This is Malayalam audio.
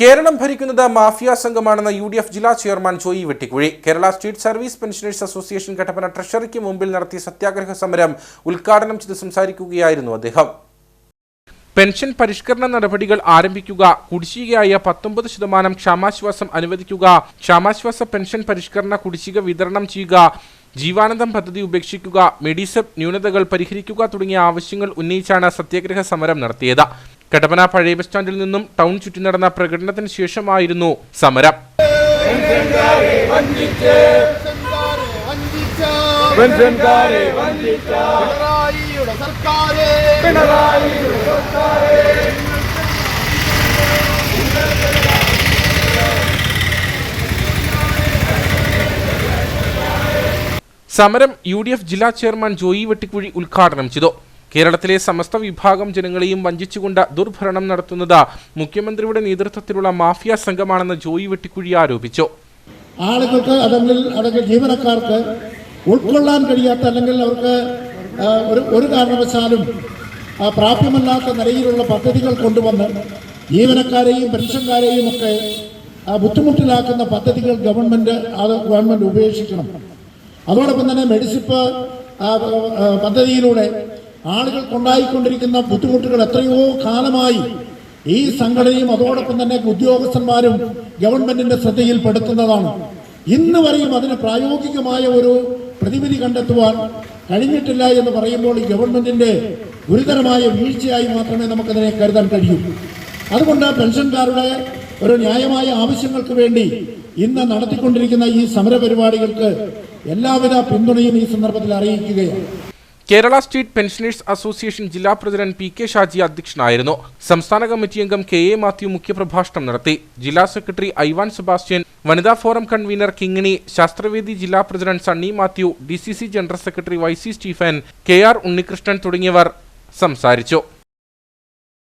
കേരളം ഭരിക്കുന്നത് മാഫിയ സംഘമാണെന്ന യു ഡി എഫ് ജില്ലാ chairman Joy Vettikuzhy. Kerala state service pensioners association Kattappana ട്രഷറിക്ക് മുമ്പിൽ നടത്തിയ സത്യാഗ്രഹ സമരം ഉദ്ഘാടനം ചെയ്ത് സംസാരിക്കുകയായിരുന്നു അദ്ദേഹം. പെൻഷൻ പരിഷ്കരണ നടപടികൾ ആരംഭിക്കുക കുടിശ്ശികയായ പത്തൊമ്പത് ശതമാനം ക്ഷാമാശ്വാസം അനുവദിക്കുക ക്ഷാമാശ്വാസ പെൻഷൻ പരിഷ്കരണ കുടിശ്ശിക വിതരണം ചെയ്യുക ജീവാനന്ദം പദ്ധതി ഉപേക്ഷിക്കുക മെഡിസെപ് ന്യൂനതകൾ പരിഹരിക്കുക തുടങ്ങിയ ആവശ്യങ്ങൾ ഉന്നയിച്ചാണ് സത്യാഗ്രഹ സമരം നടത്തിയത്. കട്ടപ്പന പഴയ ബസ് സ്റ്റാൻഡിൽ നിന്നും ടൗൺ ചുറ്റി നടന്ന പ്രകടനത്തിന് ശേഷമായിരുന്നു സമരം. സമരം യു ഡി എഫ് ജില്ലാ ചെയർമാൻ ജോയി വെട്ടിക്കുഴി ഉദ്ഘാടനം ചെയ്തു. കേരളത്തിലെ സമസ്ത വിഭാഗം ജനങ്ങളെയും വഞ്ചിച്ചുകൊണ്ട് ദുർഭരണം നടത്തുന്നത് മുഖ്യമന്ത്രിയുടെ നേതൃത്വത്തിലുള്ള മാഫിയ സംഘമാണെന്ന് ജോയി വെട്ടിക്കുഴി ആരോപിച്ചു. ആളുകൾക്ക് അല്ലെങ്കിൽ അല്ലെങ്കിൽ ജീവനക്കാർക്ക് ഉൾക്കൊള്ളാൻ കഴിയാത്ത അല്ലെങ്കിൽ അവർക്ക് ഒരു ഒരു കാരണവശാലും പ്രാപ്യമല്ലാത്ത നിലയിലുള്ള പദ്ധതികൾ കൊണ്ടുവന്ന് ജീവനക്കാരെയും പെൻഷൻകാരെയും ഒക്കെ ബുദ്ധിമുട്ടിലാക്കുന്ന പദ്ധതികൾ ഗവൺമെന്റ് അത് ഗവൺമെന്റ് ഉപേക്ഷിക്കണം. അതോടൊപ്പം തന്നെ മെഡിസിപ്പ് പദ്ധതിയിലൂടെ ആളുകൾക്കുണ്ടായിക്കൊണ്ടിരിക്കുന്ന ബുദ്ധിമുട്ടുകൾ എത്രയോ കാലമായി ഈ സംഘടനയും അതോടൊപ്പം തന്നെ ഉദ്യോഗസ്ഥന്മാരും ഗവൺമെന്റിന്റെ ശ്രദ്ധയിൽപ്പെടുത്തുന്നതാണ് ഇന്ന് വരെയും അതിന് പ്രായോഗികമായ ഒരു പ്രതിവിധി കണ്ടെത്തുവാൻ കഴിഞ്ഞിട്ടില്ല എന്ന് പറയുമ്പോൾ ഈ ഗവൺമെന്റിന്റെ ഗുരുതരമായ വീഴ്ചയായി മാത്രമേ നമുക്കതിനെ കരുതാൻ കഴിയൂ. അതുകൊണ്ട് പെൻഷൻകാരുടെ ഒരു ന്യായമായ ആവശ്യങ്ങൾക്ക് വേണ്ടി ഇന്ന് നടത്തിക്കൊണ്ടിരിക്കുന്ന ഈ സമരപരിപാടികൾക്ക് എല്ലാവിധ പിന്തുണയും ഈ സന്ദർഭത്തിൽ അറിയിക്കുകയാണ്. കേരള സ്റ്റേറ്റ് പെൻഷനേഴ്സ് അസോസിയേഷൻ ജില്ലാ പ്രസിഡന്റ് പി കെ ഷാജി അധ്യക്ഷനായിരുന്നു. സംസ്ഥാന കമ്മിറ്റി അംഗം കെ എ മാത്യു മുഖ്യപ്രഭാഷണം നടത്തി. ജില്ലാ സെക്രട്ടറി ഐവാൻ സെബാസ്റ്റ്യൻ വനിതാ ഫോറം കൺവീനർ കിങ്ങിണി ശാസ്ത്രവേദി ജില്ലാ president Sunny Mathew D C C general secretary Y C Stephen K R Unnikrishnan തുടങ്ങിയവർ സംസാരിച്ചു.